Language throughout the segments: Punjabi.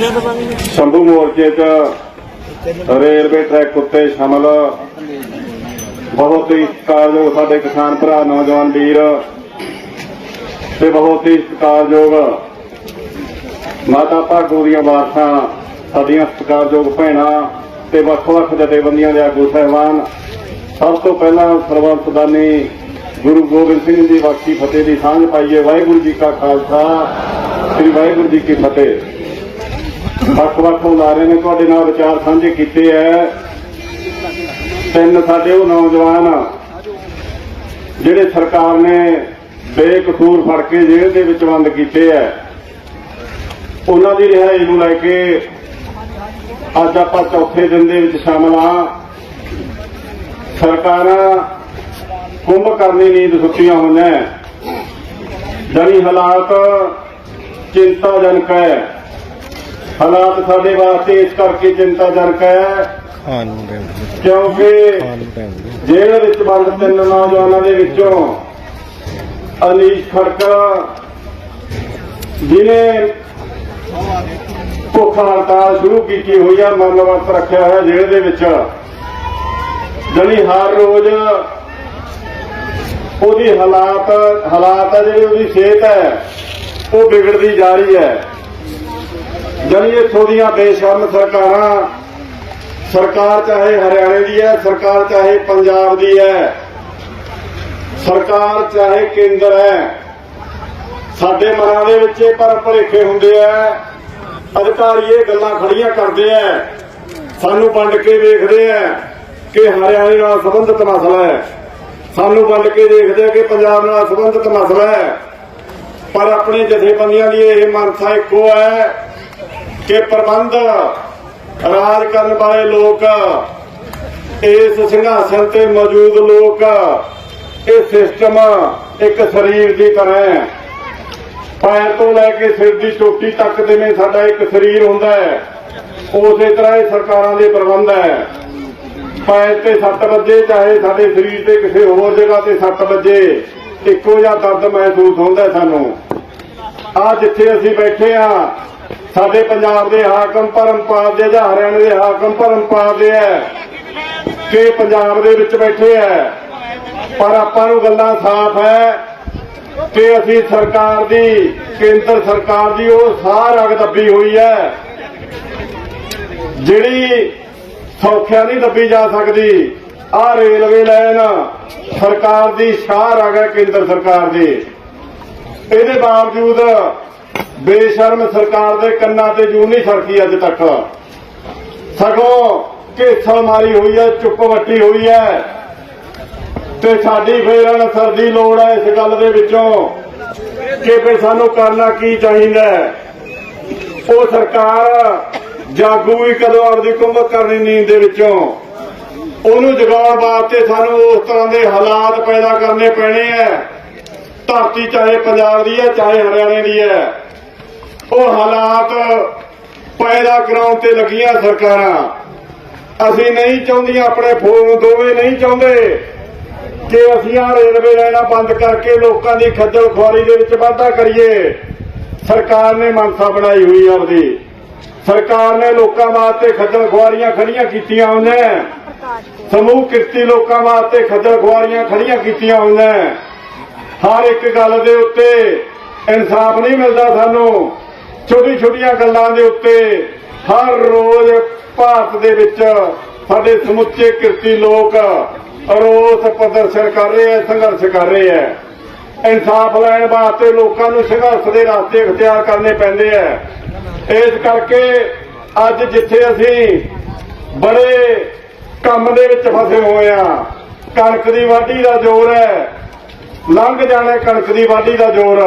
ਸ਼ੰਭੂ ਮੋਰਚੇ 'ਚ ਰੇਲਵੇ ਟਰੈਕ ਉੱਤੇ ਸ਼ਾਮਲ। ਬਹੁਤ ਹੀ ਸਤਿਕਾਰਯੋਗ ਸਾਡੇ ਕਿਸਾਨ ਭਰਾ, ਨੌਜਵਾਨ ਵੀਰ। ਤੇ ਬਹੁਤ ਹੀ ਸਤਿਕਾਰਯੋਗ ਮਾਤਾ ਭਾਗੋ ਦੀਆਂ ਵਾਰਸਾਂ, ਸਾਡੀਆਂ ਸਤਿਕਾਰਯੋਗ ਭੈਣਾਂ ਤੇ ਵੱਖ-ਵੱਖ ਜਥੇਬੰਦੀਆਂ ਦੇ ਆਗੂ ਸਹਿਬਾਨ। ਸਭ ਤੋਂ ਪਹਿਲਾਂ ਸਰਬੰਸ ਦਾਨੀ ਗੁਰੂ ਗੋਬਿੰਦ ਸਿੰਘ ਜੀ ਬਾਕੀ ਫਤਿਹ ਦੀ ਸਾਂਝ ਪਾਈਏ। ਵਾਹਿਗੁਰੂ ਜੀ ਕਾ ਖਾਲਸਾ, ਸ੍ਰੀ ਵਾਹਿਗੁਰੂ ਜੀ ਕੀ ਫਤਿਹ। ਵੱਖ-ਵੱਖ ਉਦਾਰੇ ਨੇ ਤੁਹਾਡੇ ਨਾਲ ਵਿਚਾਰ ਸਾਂਝੇ ਕੀਤੇ ਐ। ਤਿੰਨ ਸਾਡੇ ਉਹ ਨੌਜਵਾਨ ਜਿਹੜੇ ਸਰਕਾਰ ਨੇ ਬੇਕਸੂਰ ਫੜ ਕੇ ਜੇਲ੍ਹ ਦੇ ਵਿੱਚ ਬੰਦ ਕੀਤੇ ਐ। ਉਹਨਾਂ ਦੀ ਰਿਹਾਈ ਨੂੰ ਲੈ ਕੇ ਅੱਜ ਆਪਾਂ ਚੌਥੇ ਦਿਨ ਦੇ ਵਿੱਚ ਸ਼ਾਮਲ ਆ। ਸਰਕਾਰਾਂ ਕੁੰਭ ਕਰਨੀ ਨੀਂਦ ਸੁੱਤੀਆਂ ਹੋਈਆਂ ਐ। ਹਾਲਾਤ ਚਿੰਤਾਜਨਕ ਹੈ ਹਾਲਾਤ ਸਾਡੇ ਵਾਸਤੇ ਇਸ ਕਰਕੇ ਚਿੰਤਾਜਨਕ ਹੈ। ਕਿਉਂਕਿ ਜੇਲ੍ਹ ਵਿੱਚ ਬੰਦ ਤਿੰਨ ਨੌਜਵਾਨਾਂ ਦੇ ਵਿੱਚੋਂ ਅਨੀਸ਼ ਖੜਕਾ ਜਿਨੇ ਭੁੱਖ ਹੜਤਾਲ ਸ਼ੁਰੂ ਕੀਤੀ ਹੋਈ ਹੈ ਮਰਨ ਵਰਤ ਰੱਖਿਆ ਹੋਇਆ ਜੇਲ੍ਹ ਦੇ ਵਿੱਚ। ਜਣੀ ਹਰ ਰੋਜ਼ ਉਹਦੀ ਹਾਲਾਤ ਹਾਲਾਤ ਹੈ ਜਿਹੜੀ ਉਹਦੀ ਸਿਹਤ ਹੈ ਉਹ ਵਿਗੜਦੀ ਜਾ ਰਹੀ ਹੈ। ਜਣੀ ਇੱਥੋਂ ਦੀਆਂ ਬੇਸ਼ਰਮ ਸਰਕਾਰਾਂ, ਸਰਕਾਰ ਚਾਹੇ ਹਰਿਆਣੇ ਦੀ ਹੈ, ਸਰਕਾਰ ਚਾਹੇ ਪੰਜਾਬ ਦੀ ਹੈ, ਸਰਕਾਰ ਚਾਹੇ ਕੇਂਦਰ ਹੈ, ਸਾਡੇ ਮਨਾਂ ਦੇ ਵਿੱਚ ਇਹ ਪਰ ਭੁਲੇਖੇ ਹੁੰਦੇ ਆ, ਅਧਿਕਾਰੀ ਇਹ ਗੱਲਾਂ ਖੜੀਆਂ ਕਰਦੇ ਆ, ਸਾਨੂੰ ਵੰਡ ਕੇ ਵੇਖਦੇ ਆ ਕਿ ਹਰਿਆਣੇ ਨਾਲ ਸੰਬੰਧਿਤ ਮਸਲਾ ਹੈ। ਸਾਨੂੰ ਵੰਡ ਕੇ ਦੇਖਦੇ ਆ ਕਿ ਪੰਜਾਬ ਨਾਲ ਸੰਬੰਧਿਤ ਮਸਲਾ ਹੈ। ਪਰ ਆਪਣੇ ਜਥੇਬੰਦੀਆਂ ਦੀ ਇਹ ਮਨਸਾ ਇੱਕੋ ਹੈ ਕਿ ਪ੍ਰਬੰਧ ਰਾਜ ਕਰਨ ਵਾਲੇ ਲੋਕ, ਇਸ ਸਿੰਘਾਸਨ ਤੇ ਮੌਜੂਦ ਲੋਕ ਇਹ ਸਿਸਟਮ ਇੱਕ ਸਰੀਰ ਦੀ ਤਰ੍ਹਾਂ ਹੈ। ਪੈਰ ਤੋਂ ਲੈ ਕੇ ਸਿਰ ਦੀ ਚੋਟੀ ਤੱਕ ਜਿਵੇਂ ਸਾਡਾ ਇੱਕ ਸਰੀਰ ਹੁੰਦਾ ਹੈ, ਉਸੇ ਤਰ੍ਹਾਂ ਇਹ ਸਰਕਾਰਾਂ ਦੇ ਪ੍ਰਬੰਧ ਹੈ। ਪੈਰ ਤੇ ਸੱਟ ਵੱਜੇ, ਚਾਹੇ ਸਾਡੇ ਸਰੀਰ ਤੇ ਕਿਸੇ ਹੋਰ ਜਗ੍ਹਾ ਤੇ ਸੱਟ ਵੱਜੇ, ਇੱਕੋ ਜਿਹਾ ਦਰਦ ਮਹਿਸੂਸ ਹੁੰਦਾ ਸਾਨੂੰ। ਆ ਜਿੱਥੇ ਅਸੀਂ ਬੈਠੇ ਆ ਸਾਡੇ ਪੰਜਾਬ ਦੇ ਹਾਕਮ ਪਰਮਪਾਲ ਦੇ ਜਾਂ ਹਰਿਆਣੇ ਦੇ ਹਾਕਮ ਪਰਮਪਾਲ ਦੇ ਹੈ। ਕਿ ਪੰਜਾਬ ਦੇ ਵਿੱਚ ਬੈਠੇ ਹੈ। ਪਰ ਆਪਾਂ ਨੂੰ ਗੱਲਾਂ ਸਾਫ਼ ਹੈ ਕਿ ਅਸੀਂ ਸਰਕਾਰ ਦੀ, ਕੇਂਦਰ ਸਰਕਾਰ ਦੀ ਉਹ ਸਾਹ ਰਗ ਦੱਬੀ ਹੋਈ ਹੈ। ਜਿਹੜੀ ਸੌਖਿਆ ਨਹੀਂ ਦੱਬੀ ਜਾ ਸਕਦੀ। ਆਹ ਰੇਲਵੇ ਲਾਈਨ ਸਰਕਾਰ ਦੀ ਸ਼ਾਹ ਰਗ ਹੈ ਕੇਂਦਰ ਸਰਕਾਰ ਦੀ। ਇਹਦੇ ਬਾਵਜੂਦ ਬੇਸ਼ਰਮ ਸਰਕਾਰ ਦੇ ਕੰਨਾਂ ਤੇ ਜੂ ਨਹੀਂ ਸਰਕੀ ਅੱਜ ਤੱਕ। ਸਗੋਂ ਘੇਸਲ ਮਾਰੀ ਹੋਈ ਹੈ, ਚੁੱਪ ਵੱਟੀ ਹੋਈ ਹੈ। ਤੇ ਸਾਡੀ ਫੇਰ ਅਨਸਰ ਦੀ ਲੋੜ ਹੈ ਇਸ ਗੱਲ ਦੇ ਵਿੱਚੋਂ ਕਿ ਫੇ ਸਾਨੂੰ ਕਰਨਾ ਕੀ ਚਾਹੀਦਾ ਉਹ ਸਰਕਾਰ ਜਾਗੂ ਵੀ ਕਦੋਂ ਆਪਦੀ ਕੁੰਭ ਕਰਨੀ ਨੀਂਦ ਦੇ ਵਿੱਚੋਂ। ਉਹਨੂੰ ਜਗਾਉਣ ਵਾਸਤੇ ਸਾਨੂੰ ਉਸ ਤਰ੍ਹਾਂ ਦੇ ਹਾਲਾਤ ਪੈਦਾ ਕਰਨੇ ਪੈਣੇ ਐ ਧਰਤੀ ਚਾਹੇ ਪੰਜਾਬ ਦੀ ਹੈ, ਚਾਹੇ ਹਰਿਆਣੇ ਦੀ ਹੈ। ਉਹ ਹਾਲਾਤ ਪੈਦਾ ਕਰਾਉਣ ਤੇ ਲੱਗੀਆਂ ਸਰਕਾਰਾਂ। ਅਸੀਂ ਨਹੀਂ ਚਾਹੁੰਦੀਆਂ ਆਪਣੇ ਫੋਨ ਦੋਵੇਂ ਨਹੀਂ ਚਾਹੁੰਦੇ ਕਿ ਅਸੀਂ ਆ ਰੇਲਵੇ ਲਾਈਨਾਂ ਬੰਦ ਕਰਕੇ ਲੋਕਾਂ ਦੀ ਖੱਜਲ ਖੁਆਰੀ ਦੇ ਵਿੱਚ ਵਾਧਾ ਕਰੀਏ। ਸਰਕਾਰ ਨੇ ਮਨਸਾ ਬਣਾਈ ਹੋਈ ਆਪਦੀ। ਸਰਕਾਰ ਨੇ ਲੋਕਾਂ ਵਾਸਤੇ ਖੱਜਲ ਖੁਆਰੀਆਂ ਖੜੀਆਂ ਕੀਤੀਆਂ ਉਹਨੇ ਸਮੂਹ ਕਿਰਤੀ ਲੋਕਾਂ ਵਾਸਤੇ ਖੱਜਲ ਖੁਆਰੀਆਂ ਖੜੀਆਂ ਕੀਤੀਆਂ ਹੋਈਆਂ ਹਰ ਇੱਕ ਗੱਲ ਦੇ ਉੱਤੇ ਇਨਸਾਫ ਨਹੀਂ ਮਿਲਦਾ ਸਾਨੂੰ। ਛੋਟੀ ਛੋਟੀਆਂ ਗੱਲਾਂ ਦੇ ਉੱਤੇ ਹਰ ਰੋਜ਼ ਭਾਰਤ ਦੇ ਵਿੱਚ ਸਾਡੇ ਸਮੁੱਚੇ ਕਿਰਤੀ ਲੋਕ ਰੋਸ ਪ੍ਰਦਰਸ਼ਨ ਕਰ ਰਹੇ ਆ ਸੰਘਰਸ਼ ਕਰ ਰਹੇ ਆ ਇਨਸਾਫ ਲੈਣ ਵਾਸਤੇ ਲੋਕਾਂ ਨੂੰ ਸੰਘਰਸ਼ ਦੇ ਰਸਤੇ ਅਖਤਿਆਰ ਕਰਨੇ ਪੈਂਦੇ ਆ ਇਸ ਕਰਕੇ ਅੱਜ ਜਿੱਥੇ ਅਸੀਂ ਬੜੇ ਕੰਮ ਦੇ ਵਿੱਚ ਫਸੇ ਹੋਏ ਆ ਕਣਕ ਦੀ ਵਾਢੀ ਦਾ ਜ਼ੋਰ ਹੈ, ਲੰਘ ਜਾਣਾ ਕਣਕ ਦੀ ਵਾਢੀ ਦਾ ਜ਼ੋਰ।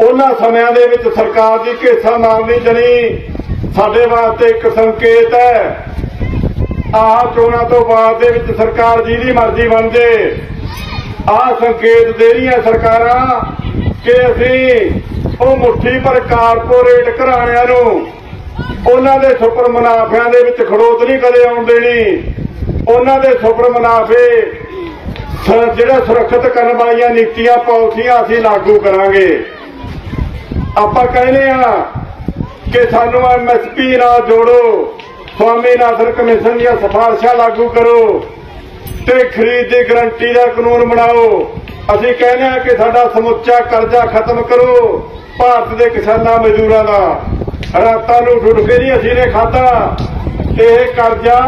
ਉਹਨਾਂ ਸਮਿਆਂ ਦੇ ਵਿੱਚ ਸਰਕਾਰ ਦੀ ਘੇਸਾ ਮਾਰਨੀ ਜਣੀ ਸਾਡੇ ਵਾਸਤੇ ਇੱਕ ਸੰਕੇਤ ਹੈ। ਆਹ ਚੋਣਾਂ ਤੋਂ ਬਾਅਦ ਦੇ ਵਿੱਚ ਸਰਕਾਰ ਜਿਹਦੀ ਮਰਜ਼ੀ ਬਣ ਜੇ। ਆਹ ਸੰਕੇਤ ਦੇ ਰਹੀਆਂ ਸਰਕਾਰਾਂ ਕਿ ਅਸੀਂ ਉਹ ਮੁੱਠੀ ਪਰ ਕਾਰਪੋਰੇਟ ਘਰਾਣਿਆਂ ਨੂੰ ਉਹਨਾਂ ਦੇ ਸੁਪਰ ਮੁਨਾਫਿਆਂ ਦੇ ਵਿੱਚ ਖੜੋਤ ਨਹੀਂ ਕਦੇ ਆਉਣ ਦੇਣੀ। ਉਹਨਾਂ ਦੇ ਸੁਪਰ ਮੁਨਾਫੇ ਜਿਹੜਾ ਸੁਰੱਖਿਅਤ ਕਰਨ ਵਾਲੀਆਂ ਨੀਤੀਆਂ, ਪਾਲਿਸੀਆਂ ਅਸੀਂ ਲਾਗੂ ਕਰਾਂਗੇ। ਆਪਾਂ ਕਹਿੰਦੇ ਆ ਕਿ ਸਾਨੂੰ ਐਮਐਸਪੀ ਨਾਲ ਜੋੜੋ ਸਵਾਮੀਨਾਥਨ ਕਮਿਸ਼ਨ ਦੀਆਂ ਸਿਫਾਰਸ਼ਾਂ ਲਾਗੂ ਕਰੋ ਤੇ ਖਰੀਦ ਦੀ ਗਰੰਟੀ ਦਾ ਕਾਨੂੰਨ ਬਣਾਓ। ਅਸੀਂ ਕਹਿੰਦੇ ਹਾਂ ਕਿ ਸਾਡਾ ਸਮੁੱਚਾ ਕਰਜ਼ਾ ਖਤਮ ਕਰੋ, ਭਾਰਤ ਦੇ ਕਿਸਾਨਾਂ ਮਜ਼ਦੂਰਾਂ ਦਾ। ਰਾਤਾਂ ਨੂੰ ਠੁੱਡ ਕੇ ਨਹੀਂ ਅਸੀਂ ਨੇ ਖਾਧਾ। ਇਹ ਕਰਜ਼ਾ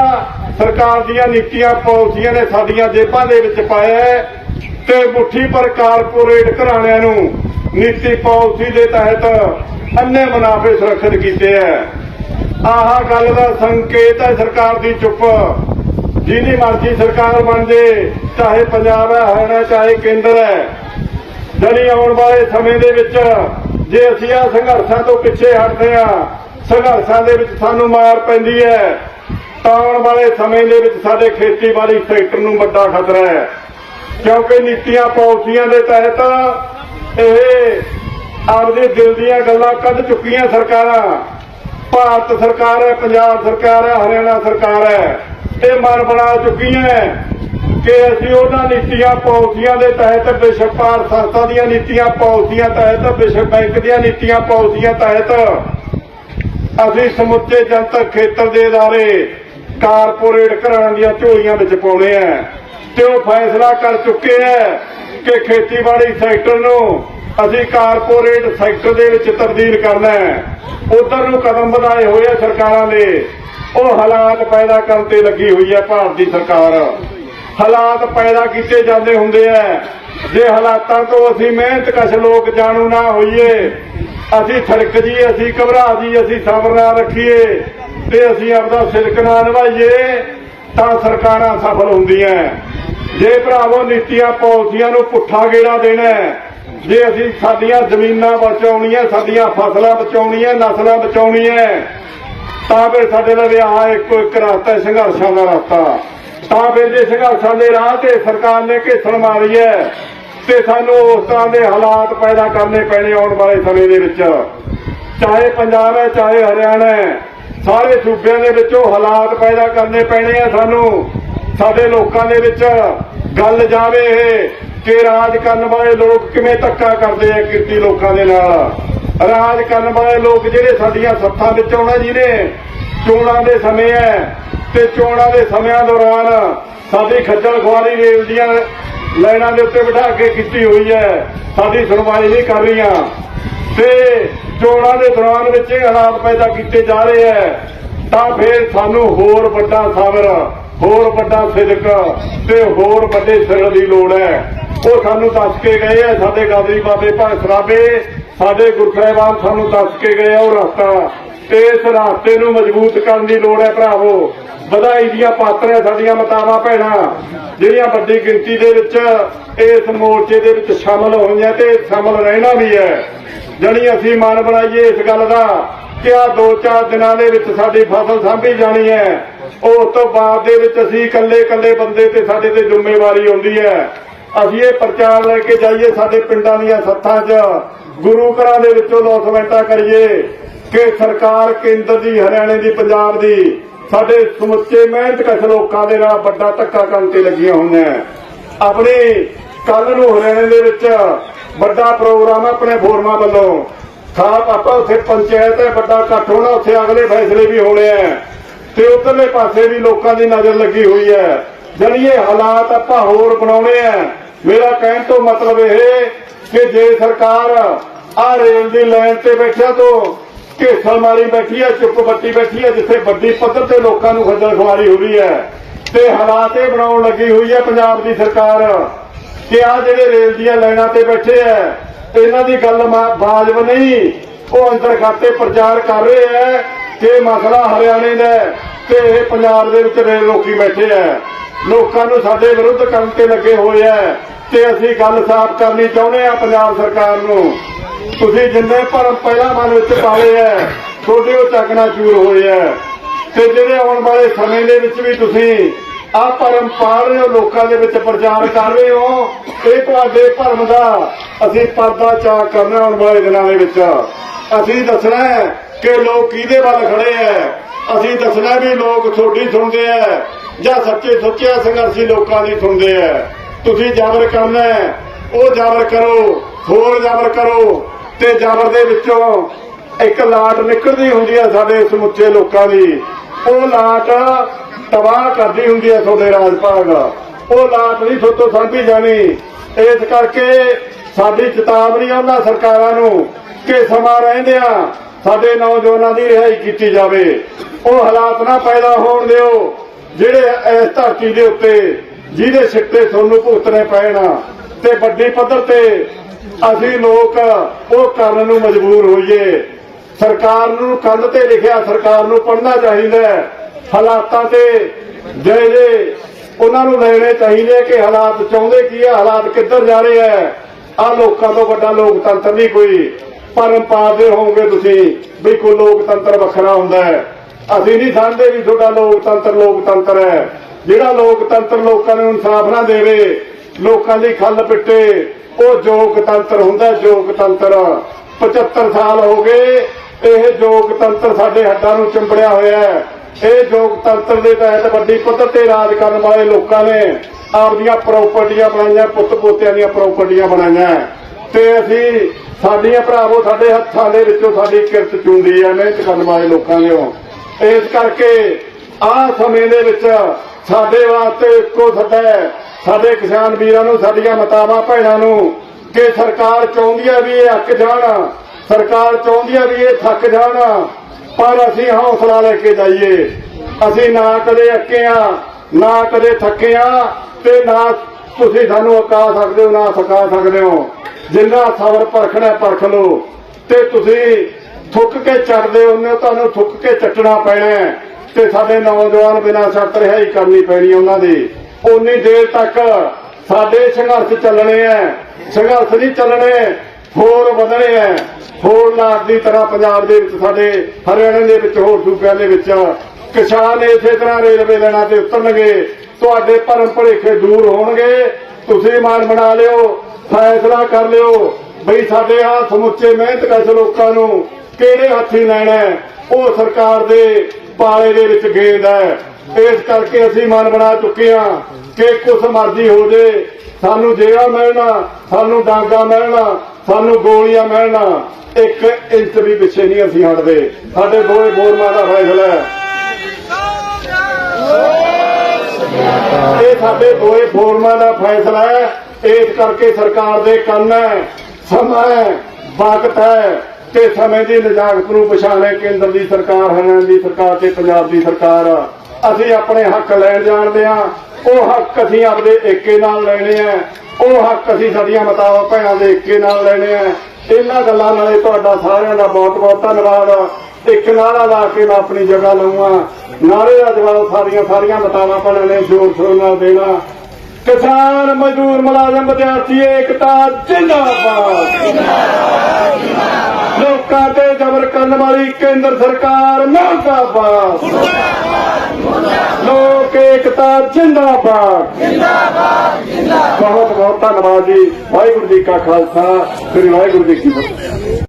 ਸਰਕਾਰ ਦੀਆਂ ਨੀਤੀਆਂ, ਪਾਲਿਸੀਆਂ ਨੇ ਸਾਡੀਆਂ ਜੇਬਾਂ ਦੇ ਵਿੱਚ ਪਾਇਆ ਤੇ ਮੁੱਠੀ ਪਰ ਕਾਰਪੋਰੇਟ ਘਰਾਣਿਆਂ ਨੂੰ ਨੀਤੀ ਪਾਲਿਸੀ ਦੇ ਤਹਿਤ ਅੰਨੇ ਮੁਨਾਫੇ ਸੁਰੱਖਿਅਤ ਕੀਤੇ ਹੈ ਆਹ ਗੱਲ ਦਾ ਸੰਕੇਤ ਹੈ ਸਰਕਾਰ ਦੀ ਚੁੱਪ। ਜਿਹਦੀ ਮਰਜ਼ੀ ਸਰਕਾਰ ਬਣ ਜੇ, ਚਾਹੇ ਪੰਜਾਬ ਹੈ ਹਰਿਆਣਾ ਚਾਹੇ ਕੇਂਦਰ ਹੈ ਜਣੀ ਆਉਣ ਵਾਲੇ ਸਮੇਂ ਦੇ ਵਿੱਚ ਜੇ ਅਸੀਂ ਆ ਸੰਘਰਸ਼ਾਂ ਤੋਂ ਪਿੱਛੇ ਹਟਦੇ ਆ ਸੰਘਰਸ਼ਾਂ ਦੇ ਵਿੱਚ ਸਾਨੂੰ ਮਾਰ ਪੈਂਦੀ ਹੈ ਤਾਂ ਆਉਣ ਵਾਲੇ ਸਮੇਂ ਦੇ ਵਿੱਚ ਸਾਡੇ ਖੇਤੀਬਾੜੀ ਸੈਕਟਰ ਨੂੰ ਵੱਡਾ ਖਤਰਾ ਹੈ ਕਿਉਂਕਿ ਨੀਤੀਆਂ ਪਾਲਿਸੀਆਂ ਦੇ ਤਹਿਤ ਇਹ ਆਪਦੇ ਦਿਲ ਦੀਆਂ ਗੱਲਾਂ ਕੱਢ ਚੁੱਕੀਆਂ ਸਰਕਾਰਾਂ ਭਾਰਤ ਸਰਕਾਰ ਹੈ ਪੰਜਾਬ ਸਰਕਾਰ ਹੈ ਹਰਿਆਣਾ ਸਰਕਾਰ ਹੈ ਇਹ ਮਨ ਬਣਾ ਚੁੱਕੀਆਂ ਕਿ ਅਸੀਂ ਉਹਨਾਂ ਨੀਤੀਆਂ ਪਾਲਿਸੀਆਂ ਦੇ ਤਹਿਤ ਵਿਸ਼ਵ ਭਾਰਤ ਸੰਸਥਾ ਦੀਆਂ ਨੀਤੀਆਂ ਪਾਲਿਸੀਆਂ ਤਹਿਤ ਵਿਸ਼ਵ ਬੈਂਕ ਦੀਆਂ ਨੀਤੀਆਂ ਪਾਲਿਸੀਆਂ ਤਹਿਤ ਅਸੀਂ ਸਮੁੱਚੇ ਜਨਤਕ ਖੇਤਰ ਦੇ ادارے ਕਾਰਪੋਰੇਟ ਘਰਾਂ ਦੀਆਂ ਝੋਲੀਆਂ ਵਿੱਚ ਪਾਉਣੇ ਆ ਤੇ ਉਹ ਫੈਸਲਾ ਕਰ ਚੁੱਕੇ ਐ ਕਿ ਖੇਤੀਬਾੜੀ ਸੈਕਟਰ ਨੂੰ ਅਸੀਂ ਕਾਰਪੋਰੇਟ ਸੈਕਟਰ ਦੇ ਵਿੱਚ ਤਬਦੀਲ ਕਰਨਾ ਹੈ। ਉਧਰ ਨੂੰ ਕਦਮ ਵਧਾਏ ਹੋਏ ਆ ਸਰਕਾਰਾਂ ਦੇ। ਉਹ ਹਾਲਾਤ ਪੈਦਾ ਕਰਨ ਤੇ ਲੱਗੀ ਹੋਈ ਹੈ ਭਾਰਤ ਦੀ ਸਰਕਾਰ। ਹਾਲਾਤ ਪੈਦਾ ਕੀਤੇ ਜਾਂਦੇ ਹੁੰਦੇ ਐ ਜੇ ਹਾਲਾਤਾਂ ਤੋਂ ਅਸੀਂ ਮਿਹਨਤ ਕਸ਼ ਲੋਕ ਜਾਣੂ ਨਾ ਹੋਈਏ, ਅਸੀਂ ਥੜਕ ਜੀ ਅਸੀਂ ਘਬਰਾ ਜੀ ਅਸੀਂ ਸਬਰ ਨਾ ਰੱਖੀਏ ਤੇ ਅਸੀਂ ਆਪਦਾ ਸਿਰਕ ਨਾ ਨਿਭਾਈਏ, ਤਾਂ ਸਰਕਾਰਾਂ ਸਫਲ ਹੁੰਦੀਆਂ। ਜੇ ਭਰਾਵੋ, ਨੀਤੀਆਂ ਪਾਲਿਸੀਆਂ ਨੂੰ ਪੁੱਠਾ ਗੇੜਾ ਦੇਣਾ ਜੇ ਅਸੀਂ ਸਾਡੀਆਂ ਜ਼ਮੀਨਾਂ ਬਚਾਉਣੀਆਂ, ਸਾਡੀਆਂ ਫਸਲਾਂ ਬਚਾਉਣੀਆਂ, ਨਸਲਾਂ ਬਚਾਉਣੀਆਂ ਤਾਂ ਫਿਰ ਸਾਡੇ ਲਈ ਆਹ ਇੱਕੋ ਇੱਕ ਰਸਤਾ ਸੰਘਰਸ਼ਾਂ ਦਾ ਰਸਤਾ। ਤਾਂ ਫਿਰ ਜੇ ਸੰਘਰਸ਼ਾਂ ਦੇ ਰਾਹ ਤੇ ਸਰਕਾਰ ਨੇ ਘੇਸਣ ਮਾਰੀ ਹੈ, ਤੇ ਸਾਨੂੰ ਉਸ ਤਰ੍ਹਾਂ ਦੇ ਹਾਲਾਤ ਪੈਦਾ ਕਰਨੇ ਪੈਣੇ ਆਉਣ ਵਾਲੇ ਸਮੇਂ ਦੇ ਵਿੱਚ। ਚਾਹੇ ਪੰਜਾਬ ਹੈ, ਚਾਹੇ ਹਰਿਆਣਾ ਹੈ, ਸਾਰੇ ਸੂਬਿਆਂ ਦੇ ਵਿੱਚੋਂ ਹਾਲਾਤ ਪੈਦਾ ਕਰਨੇ ਪੈਣੇ ਆ ਸਾਨੂੰ। ਸਾਡੇ ਲੋਕਾਂ ਦੇ ਵਿੱਚ ਗੱਲ ਜਾਵੇ ਇਹ ਕਿ ਰਾਜ ਕਰਨ ਵਾਲੇ ਲੋਕ ਕਿਵੇਂ ਧੱਕਾ ਕਰਦੇ ਆ ਕਿਰਤੀ ਲੋਕਾਂ ਦੇ ਨਾਲ। ਰਾਜ ਕਰਨ ਵਾਲੇ ਲੋਕ ਜਿਹੜੇ ਸਾਡੀਆਂ ਸੱਥਾਂ ਵਿੱਚ ਆਉਣਾ ਜਿਹਨੇ ਚੋਣਾਂ ਦੇ ਸਮੇਂ ਹੈ ਤੇ ਚੋਣਾਂ ਦੇ ਸਮਿਆਂ ਦੌਰਾਨ ਸਾਡੀ ਖੱਜਲ ਖੁਆਰੀ ਰੇਲ ਦੀਆਂ ਲਾਈਨਾਂ ਦੇ ਉੱਤੇ ਬਿਠਾ ਕੇ ਕੀਤੀ ਹੋਈ ਹੈ ਸਾਡੀ ਸੁਣਵਾਈ ਨਹੀਂ ਕਰ ਰਹੀਆਂ। ਤੇ ਚੋਣਾਂ ਦੇ ਦੌਰਾਨ ਵਿੱਚ ਹਾਲਾਤ ਪੈਦਾ ਕੀਤੇ ਜਾ ਰਹੇ ਹੈ ਤਾਂ ਫਿਰ ਸਾਨੂੰ ਹੋਰ ਵੱਡਾ ਸਬਰ ਹੋਰ ਵੱਡਾ ਸਿਦਕ ਤੇ ਹੋਰ ਵੱਡੇ ਸਿਰ ਦੀ ਲੋੜ ਹੈ। ਉਹ ਸਾਨੂੰ ਦੱਸ ਕੇ ਗਏ ਆ, ਸਾਡੇ ਗਾਦਰੀ ਬਾਬੇ ਭਾਈ ਸਰਾਬੇ, ਸਾਡੇ ਗੁਰਸਾਹਿਬਾਨ ਸਾਨੂੰ ਦੱਸ ਕੇ ਗਏ ਆ ਉਹ ਰਸਤਾ। ਤੇ ਇਸ ਰਸਤੇ ਨੂੰ ਮਜ਼ਬੂਤ ਕਰਨ ਦੀ ਲੋੜ ਹੈ ਭਰਾਵੋ। ਵਧਾਈ ਦੀਆਂ ਪਾਤਰ ਹੈ ਸਾਡੀਆਂ ਮਤਾਵਾਂ, ਭੈਣਾਂ। ਜਿਹੜੀਆਂ ਵੱਡੀ ਗਿਣਤੀ ਦੇ ਵਿੱਚ ਇਸ ਮੋਰਚੇ ਦੇ ਵਿੱਚ ਸ਼ਾਮਲ ਹੋਈਆਂ ਤੇ ਸ਼ਾਮਲ ਰਹਿਣਾ ਵੀ ਹੈ। ਜਣੀ ਅਸੀਂ ਮਨ ਬਣਾਈਏ ਇਸ ਗੱਲ ਦਾ ਕਿ ਆ ਦੋ ਚਾਰ ਦਿਨਾਂ ਦੇ ਵਿੱਚ ਸਾਡੀ ਫਸਲ ਸਾਂਭੀ ਜਾਣੀ ਹੈ। ਉਸ ਤੋਂ ਬਾਅਦ ਦੇ ਵਿੱਚ ਅਸੀਂ ਇਕੱਲੇ ਇਕੱਲੇ ਬੰਦੇ ਤੇ ਸਾਡੇ ਤੇ ਜ਼ਿੰਮੇਵਾਰੀ ਆਉਂਦੀ ਹੈ। ਅਸੀਂ ਇਹ ਪ੍ਰਚਾਰ ਲੈ ਕੇ ਜਾਈਏ ਸਾਡੇ ਪਿੰਡਾਂ ਦੀਆਂ ਸੱਥਾਂ 'ਚ। ਗੁਰੂ ਘਰਾਂ ਦੇ ਵਿੱਚੋਂ ਲੋਸਮੈਂਟਾਂ ਕਰੀਏ ਕਿ ਸਰਕਾਰ ਕੇਂਦਰ ਦੀ, ਹਰਿਆਣੇ ਦੀ, ਪੰਜਾਬ ਦੀ ਸਾਡੇ ਸਮੁੱਚੇ ਮਿਹਨਤਕਸ਼ ਲੋਕਾਂ ਦੇ ਨਾਲ ਵੱਡਾ ਧੱਕਾ ਕਰਨ ਤੇ ਲੱਗੀਆਂ ਹੋਈਆਂ ਆਪਣੇ ਕੱਲ ਨੂੰ ਹਰਿਆਣੇ ਦੇ ਵਿੱਚ ਵੱਡਾ ਪ੍ਰੋਗਰਾਮ ਆਪਣੇ ਫੋਰਮਾਂ ਵੱਲੋਂ। ਖਾਪ ਆਪਾਂ ਉੱਥੇ ਪੰਚਾਇਤ ਹੈ, ਵੱਡਾ ਇਕੱਠ ਹੋਣਾ, ਉੱਥੇ ਅਗਲੇ ਫੈਸਲੇ ਵੀ ਹੋਣੇ ਆ ਤੇ ਉਧਰਲੇ ਪਾਸੇ ਵੀ ਲੋਕਾਂ ਦੀ ਨਜ਼ਰ ਲੱਗੀ ਹੋਈ ਹੈ। ਜਣੀਏ ਹਾਲਾਤ ਆਪਾਂ ਹੋਰ ਬਣਾਉਣੇ ਆ ਮੇਰਾ ਕਹਿਣ ਤੋਂ ਮਤਲਬ ਇਹ ਕਿ ਜੇ ਸਰਕਾਰ ਆ ਰੇਲ ਦੀ ਲਾਈਨ ਤੇ ਬੈਠਿਆ ਤੋਂ ਘੇਸਲ ਮਾਰੀ ਬੈਠੀ ਹੈ, ਚੁੱਪ ਬੱਤੀ ਬੈਠੀ ਹੈ, ਜਿੱਥੇ ਵੱਡੀ ਪੱਧਰ ਤੇ ਲੋਕਾਂ ਨੂੰ ਖੱਜਲ ਖੁਆਰੀ ਹੋ ਰਹੀ ਹੈ। ਤੇ ਹਾਲਾਤ ਇਹ ਬਣਾਉਣ ਲੱਗੀ ਹੋਈ ਹੈ ਪੰਜਾਬ ਦੀ ਸਰਕਾਰ ਕਿ ਆ ਜਿਹੜੇ ਰੇਲ ਦੀਆਂ ਲਾਈਨਾਂ ਤੇ ਬੈਠੇ ਐ ਇਹਨਾਂ ਦੀ ਗੱਲ ਮਾ- ਵਾਜਬ ਨਹੀਂ ਉਹ ਅੰਦਰ ਖਾਤੇ ਪ੍ਰਚਾਰ ਕਰ ਰਹੇ ਐ ਕਿ ਮਸਲਾ ਹਰਿਆਣੇ ਦਾ ਤੇ ਇਹ ਪੰਜਾਬ ਦੇ ਵਿੱਚ ਰੇਲ ਲੋਕੀ ਬੈਠੇ ਐ ਲੋਕਾਂ ਨੂੰ ਸਾਡੇ ਵਿਰੁੱਧ ਕਰਨ ਤੇ ਲੱਗੇ ਹੋਏ ਐ ਤੇ ਅਸੀਂ ਗੱਲ ਸਾਫ਼ ਕਰਨੀ ਚਾਹੁੰਦੇ ਆ ਪੰਜਾਬ ਸਰਕਾਰ ਨੂੰ। ਤੁਸੀਂ ਜਿੰਨੇ ਭਰਮ ਪਹਿਲਾਂ ਮਨ ਵਿੱਚ ਪਾਲੇ ਐ ਤੁਹਾਡੇ ਉਹ ਚੱਕਣਾ ਚੂਰ ਹੋਏ ਐ ਤੇ ਜਿਹੜੇ ਆਉਣ ਵਾਲੇ ਸਮੇਂ ਦੇ ਵਿੱਚ ਵੀ ਤੁਸੀਂ ਆ ਭਰਮ ਪਾਲ ਰਹੇ ਹੋ, ਲੋਕਾਂ ਦੇ ਵਿੱਚ ਪ੍ਰਚਾਰ ਕਰ ਰਹੇ ਹੋ, ਇਹ ਤੁਹਾਡੇ ਭਰਮ ਦਾ ਅਸੀਂ ਪਰਦਾ ਚਾਕ ਕਰਨਾ ਆਉਣ ਵਾਲੇ ਦਿਨਾਂ ਦੇ ਵਿੱਚ। ਅਸੀਂ ਦੱਸਣਾ ਕਿ ਲੋਕ ਕਿਹਦੇ ਵੱਲ ਖੜੇ ਐ? ਅਸੀਂ ਦੱਸਣਾ ਵੀ ਲੋਕ ਤੁਹਾਡੀ ਸੁਣਦੇ ਐ, ਜਾਂ ਸੱਚੇ ਸੁੱਚੇ ਸੰਘਰਸ਼ੀ ਲੋਕਾਂ ਦੀ ਸੁਣਦੇ ਐ। ਤੁਸੀਂ ਜਬਰ ਕਰਨਾ ਉਹ ਜਬਰ ਕਰੋ, ਹੋਰ ਜਬਰ ਕਰੋ, ਤੇ ਜਬਰ ਦੇ ਵਿੱਚੋਂ ਇੱਕ ਲਾਟ ਨਿਕਲਦੀ ਹੁੰਦੀ ਹੈ ਸਾਡੇ ਸਮੁੱਚੇ ਲੋਕਾਂ ਦੀ। ਉਹ ਲਾਟ ਤਬਾਹ ਕਰਦੀ ਹੁੰਦੀ ਹੈ ਤੁਹਾਡੇ ਰਾਜ ਭਾਗ ਉਹ ਲਾਟ ਨਹੀਂ ਤੁਹਾਤੋਂ ਸਾਂਭੀ ਜਾਣੀ। ਇਸ ਕਰਕੇ ਸਾਡੀ ਚੇਤਾਵਨੀ ਆ ਉਹਨਾਂ ਸਰਕਾਰਾਂ ਨੂੰ ਕਿ ਸਮਾਂ ਰਹਿੰਦਿਆਂ ਸਾਡੇ ਨੌਜਵਾਨਾਂ ਦੀ ਰਿਹਾਈ ਕੀਤੀ ਜਾਵੇ। ਉਹ ਹਾਲਾਤ ਨਾ ਪੈਦਾ ਹੋਣ ਦਿਓ। ਜਿਹੜੇ ਇਸ ਧਰਤੀ ਦੇ ਉੱਤੇ ਜਿਹਦੇ ਸਿੱਟੇ ਤੁਹਾਨੂੰ ਭੁਗਤਣੇ ਪੈਣ ਤੇ ਵੱਡੀ ਪੱਧਰ ਤੇ ਅਸੀਂ ਲੋਕ ਉਹ ਕਰਨ ਨੂੰ ਮਜਬੂਰ ਹੋਈਏ। ਸਰਕਾਰ ਨੂੰ ਕੰਧ ਤੇ ਲਿਖਿਆ ਸਰਕਾਰ ਨੂੰ ਪੜ੍ਹਨਾ ਚਾਹੀਦਾ ਹਾਲਾਤਾਂ ਤੇ ਜਿਹੜੇ ਉਹਨਾਂ ਨੂੰ ਲੈਣੇ ਚਾਹੀਦੇ ਕਿ ਹਾਲਾਤ ਚਾਹੁੰਦੇ ਕੀ ਹੈ ਹਾਲਾਤ ਕਿੱਧਰ ਜਾ ਰਹੇ ਹੈ ਆ ਲੋਕਾਂ ਤੋਂ ਵੱਡਾ ਲੋਕਤੰਤਰ ਨਹੀਂ ਕੋਈ। ਭਰਮ ਪਾਦੇ ਹੋਵੋਗੇ ਤੁਸੀਂ, ਵੀ ਕੋਈ ਲੋਕਤੰਤਰ ਵੱਖਰਾ ਹੁੰਦਾ ਹੈ। ਅਸੀਂ ਨਹੀਂ ਸਮਝਦੇ ਵੀ ਤੁਹਾਡਾ ਲੋਕਤੰਤਰ ਲੋਕਤੰਤਰ ਹੈ। ਜਿਹੜਾ ਲੋਕਤੰਤਰ ਲੋਕਾਂ ਨੂੰ ਇਨਸਾਫ ਨਾ ਦੇਵੇ, ਲੋਕਾਂ ਦੀ ਖੱਲ ਪਿੱਟੇ, ਉਹ ਜੋਗਤੰਤਰ ਹੁੰਦਾ ਜੋਗਤੰਤਰ। 75 ਸਾਲ ਹੋ ਗਏ, ਇਹ ਜੋਗਤੰਤਰ ਸਾਡੇ ਹੱਡਾਂ ਨੂੰ ਚੰਬੜਿਆ ਹੋਇਆ ਹੈ। ਇਹ ਜੋਗਤੰਤਰ ਦੇ ਤਹਿਤ ਵੱਡੀ ਪੱਧਰ ਤੇ ਰਾਜ ਕਰਨ ਵਾਲੇ ਲੋਕਾਂ ਨੇ ਆਪਦੀਆਂ ਪ੍ਰਾਪਰਟੀਆਂ ਬਣਾਈਆਂ ਪੁੱਤ ਪੋਤਿਆਂ ਦੀਆਂ ਪ੍ਰਾਪਰਟੀਆਂ ਬਣਾਈਆਂ। ਤੇ ਅਸੀਂ ਸਾਡੀਆਂ ਭਰਾਵੋ ਸਾਡੇ ਹੱਥਾਂ ਦੇ ਵਿੱਚੋਂ ਸਾਡੀ ਕਿਰਤ ਚੁੰਦੀ ਹੈ ਮਿਹਨਤ ਕਰਨ ਵਾਲੇ ਲੋਕਾਂ ਨੇ ਇਸ ਕਰਕੇ ਆਹ ਸਮੇਂ ਦੇ ਵਿੱਚ ਸਾਡੇ ਵਾਸਤੇ ਇੱਕੋ ਸੱਦਾ ਹੈ, ਸਾਡੇ ਕਿਸਾਨ ਵੀਰਾਂ ਨੂੰ, ਸਾਡੀਆਂ ਮਤਾਵਾਂ ਭੈਣਾਂ ਨੂੰ ਕਿ ਸਰਕਾਰ ਚਾਹੁੰਦੀ ਹੈ ਵੀ ਇਹ ਅੱਕ ਜਾਣ, ਸਰਕਾਰ ਚਾਹੁੰਦੀ ਹੈ ਵੀ ਇਹ ਥੱਕ ਜਾਣ, ਪਰ ਅਸੀਂ ਹੌਸਲਾ ਲੈ ਕੇ ਜਾਈਏ। ਅਸੀਂ ਨਾ ਕਦੇ ਅੱਕੇ ਆ, ਨਾ ਕਦੇ ਥੱਕੇ ਆ, ਤੇ ਨਾ ਤੁਸੀਂ ਸਾਨੂੰ ਅਕਾ ਸਕਦੇ ਹੋ, ਨਾ ਸਕਾ ਸਕਦੇ ਹੋ। ਜਿੰਨਾ ਸਬਰ ਪਰਖਣਾ ਪਰਖ ਲਓ। ਤੇ ਤੁਸੀਂ ਥੁੱਕ ਕੇ ਚੜਦੇ ਉਹਨੇ ਤੁਹਾਨੂੰ ਥੁੱਕ ਕੇ ਚੱਟਣਾ ਪੈਣਾ ਤੇ ਸਾਡੇ ਨੌਜਵਾਨ ਬਿਨਾਂ ਸ਼ਰਤ ਰਿਹਾਈ ਕਰਨੀ ਪੈਣੀ ਉਹਨਾਂ ਦੀ। ਉਨੀ ਦੇਰ ਤੱਕ ਸਾਡੇ ਸੰਘਰਸ਼ ਚੱਲਣੇ ਐ ਸੰਘਰਸ਼ ਨਹੀਂ ਚੱਲਣੇ, ਹੋਰ ਵਧਣੇ ਐ ਹੋਰ ਲਾਟ ਦੀ ਤਰ੍ਹਾਂ ਪੰਜਾਬ ਦੇ ਵਿੱਚ ਸਾਡੇ ਹਰਿਆਣੇ ਦੇ ਵਿੱਚ, ਹੋਰ ਸੂਬਿਆਂ ਦੇ ਵਿੱਚ ਕਿਸਾਨ ਇਸੇ ਤਰ੍ਹਾਂ ਰੇਲਵੇ ਲੈਣਾ ਤੇ ਉਤਰਨਗੇ। ਤੁਹਾਡੇ ਭਰਮ ਭੁਲੇਖੇ ਦੂਰ ਹੋਣਗੇ। ਤੁਸੀਂ ਮਾਨ ਬਣਾ ਲਿਓ। ਫੈਸਲਾ ਕਰ ਲਿਓ ਬਈ ਸਾਡੇ ਆ ਸਮੁੱਚੇ ਮਿਹਨਤਕਸ਼ ਲੋਕਾਂ ਨੂੰ ਕਿਹੜੇ ਹੱਥੀ ਲੈਣਾ ਉਹ ਸਰਕਾਰ ਦੇ ਪਾਲੇ ਦੇ ਵਿੱਚ ਗੇਂਦ ਹੈ। ਇਸ ਕਰਕੇ ਅਸੀਂ ਮਨ ਬਣਾ ਚੁੱਕੇ ਹਾਂ ਕਿ ਕੁਛ ਮਰਜ਼ੀ ਹੋ ਜੇ। ਸਾਨੂੰ ਜੇਰਾ ਮਿਲਣਾ, ਸਾਨੂੰ ਡਾਂਗਾ ਮਿਲਣਾ, ਸਾਨੂੰ ਗੋਲੀਆਂ ਮਿਲਣਾ, ਇੱਕ ਇੰਚ ਵੀ ਪਿੱਛੇ ਨਹੀਂ ਅਸੀਂ ਹਟਦੇ। ਸਾਡੇ ਦੋਏ ਬੋਰਮਾਂ ਦਾ ਫੈਸਲਾ ਹੈ। ਇਹ ਸਾਡੇ ਦੋਏ ਫੋਰਮਾਂ ਦਾ ਫੈਸਲਾ ਹੈ। ਇਸ ਕਰਕੇ ਸਰਕਾਰ ਦੇ ਕੰਨ ਹੈ, ਸਮਾਂ ਹੈ, ਵਕਤ ਹੈ ਤੇ ਸਮੇਂ ਦੀ ਨਜਾਕਤ ਨੂੰ ਪਛਾਣੇ ਕੇਂਦਰ ਦੀ ਸਰਕਾਰ, ਹਰਿਆਣਾ ਦੀ ਸਰਕਾਰ ਤੇ ਪੰਜਾਬ ਦੀ ਸਰਕਾਰ ਅਸੀਂ ਆਪਣੇ ਹੱਕ ਲੈਣ ਜਾਣਦੇ ਹਾਂ, ਉਹ ਹੱਕ ਅਸੀਂ ਆਪਦੇ ਏਕੇ ਨਾਲ ਲੈਣੇ ਆ ਉਹ ਹੱਕ ਅਸੀਂ ਸਾਡੀਆਂ ਮਤਾਵਾਂ, ਭੈਣਾਂ ਦੇ ਏਕੇ ਨਾਲ ਲੈਣੇ ਆ ਇਹਨਾਂ ਗੱਲਾਂ ਨਾਲੇ ਤੁਹਾਡਾ ਸਾਰਿਆਂ ਦਾ ਬਹੁਤ ਬਹੁਤ ਧੰਨਵਾਦ। ਇੱਕ ਨਾਰਾ ਲਾ ਕੇ ਮੈਂ ਆਪਣੀ ਜਗ੍ਹਾ ਲਵਾਂ ਨਾਰੇ ਦਾ ਜਵਾਬ ਸਾਰੀਆਂ ਸਾਰੀਆਂ ਮਤਾਵਾਂ ਭੈਣਾਂ ਨੇ ਜ਼ੋਰ ਸ਼ੋਰ ਨਾਲ ਦੇਣਾ। ਕਿਸਾਨ ਮਜ਼ਦੂਰ ਮੁਲਾਜ਼ਮ ਵਿਦਿਆਰਥੀ ਏਕਤਾ ਜਿੰਦਾਬਾਦ। ਲੋਕਾਂ ਤੇ ਜ਼ਬਰ ਕਰਨ ਵਾਲੀ ਕੇਂਦਰ ਸਰਕਾਰ ਮੁਰਦਾਬਾਦ। ਲੋਕ ਏਕਤਾ ਜਿੰਦਾਬਾਦ। ਜਿੰਦਾਬਾਦ ਜਿੰਦਾਬਾਦ। ਬਹੁਤ ਬਹੁਤ ਧੰਨਵਾਦ ਜੀ। ਵਾਹਿਗੁਰੂ ਜੀ ਕਾ ਖਾਲਸਾ ਸ੍ਰੀ ਵਾਹਿਗੁਰੂ ਜੀ ਕੀ ਫਤਿਹ।